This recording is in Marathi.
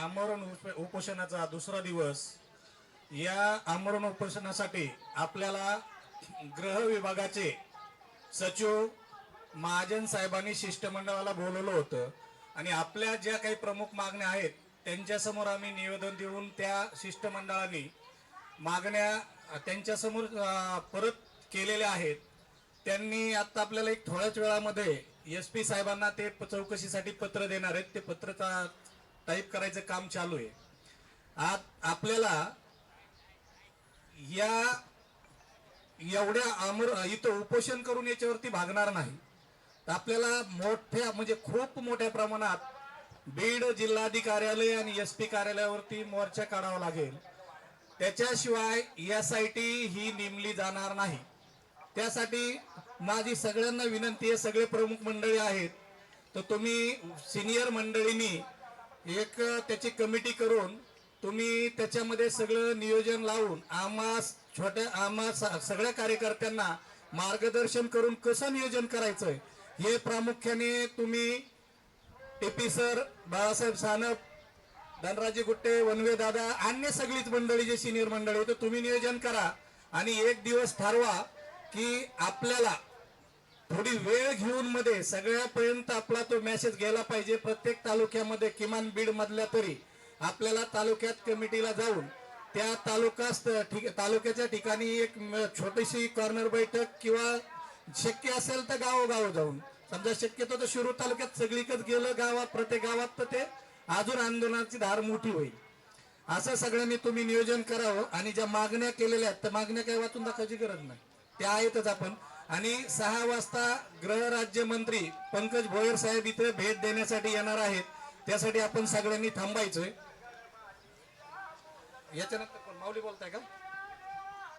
आमरण उप- उपोषणाचा दुसरा दिवस या आमरण उपोषणासाठी आपल्याला ग्रह विभागाचे सचिव महाजन साहेबांनी शिष्टमंडळाला बोलवलं होतं. आणि आपल्या ज्या काही प्रमुख मागण्या आहेत त्यांच्यासमोर आम्ही निवेदन देऊन त्या शिष्टमंडळाने मागण्या त्यांच्यासमोर परत केलेल्या आहेत. त्यांनी आत्ता आपल्याला एक थोड्याच वेळामध्ये एस पी साहेबांना ते चौकशीसाठी पत्र देणार आहेत. ते पत्र टाईप करायचं काम चालू आहे. आज आपल्याला या एवढ्या आमर इथं उपोषण करून याच्यावरती भागणार नाही. तर आपल्याला मोठ्या म्हणजे खूप मोठ्या प्रमाणात बीड जिल्हाधिकार्यालय आणि एस पी कार्यालयावरती मोर्चा काढावा लागेल. त्याच्याशिवाय एस आय टी ही नेमली जाणार नाही. त्यासाठी माझी सगळ्यांना विनंती आहे सगळे प्रमुख मंडळी आहेत. तर तुम्ही सिनियर मंडळींनी एक त्याची कमिटी करून तुम्ही त्याच्यामध्ये सगळं नियोजन लावून आम्हा छोट्या आम्हा सगळ्या कार्यकर्त्यांना मार्गदर्शन करून कसं नियोजन करायचंय हे प्रामुख्याने तुम्ही टीपी सर बाळासाहेब सानप धनराजे गुट्टे वनवे दादा अन्य सगळीच मंडळी जे सिनियर मंडळी तुम्ही नियोजन करा आणि एक दिवस ठरवा की आपल्याला थोडी वेळ घेऊन मध्ये सगळ्यापर्यंत आपला तो मेसेज गेला पाहिजे. प्रत्येक तालुक्यामध्ये किमान बीड मधल्या तरी आपल्याला तालुक्यात कमिटीला जाऊन त्या तालुका तालुक्याच्या ठिकाणी एक छोटीशी कॉर्नर बैठक किंवा शक्य असेल तर गावोगाव जाऊन. समजा शक्यतो तर शिरूर तालुक्यात सगळीकच गेलं गावात प्रत्येक गावात तर ते अजून आंदोलनाची धार मोठी होईल. असं सगळ्यांनी तुम्ही नियोजन करावं आणि ज्या मागण्या केलेल्या आहेत त्या मागण्या काही वाचून दाखवायची गरज नाही. त्या आहेतच आपण. आणि सहा वाजता गृहराज्य मंत्री पंकज भोयर साहेब इथे भेट देण्यासाठी येणार आहेत. त्यासाठी आपण सगळ्यांनी थांबायचंय. याच्यानंतर माऊली बोलताय का?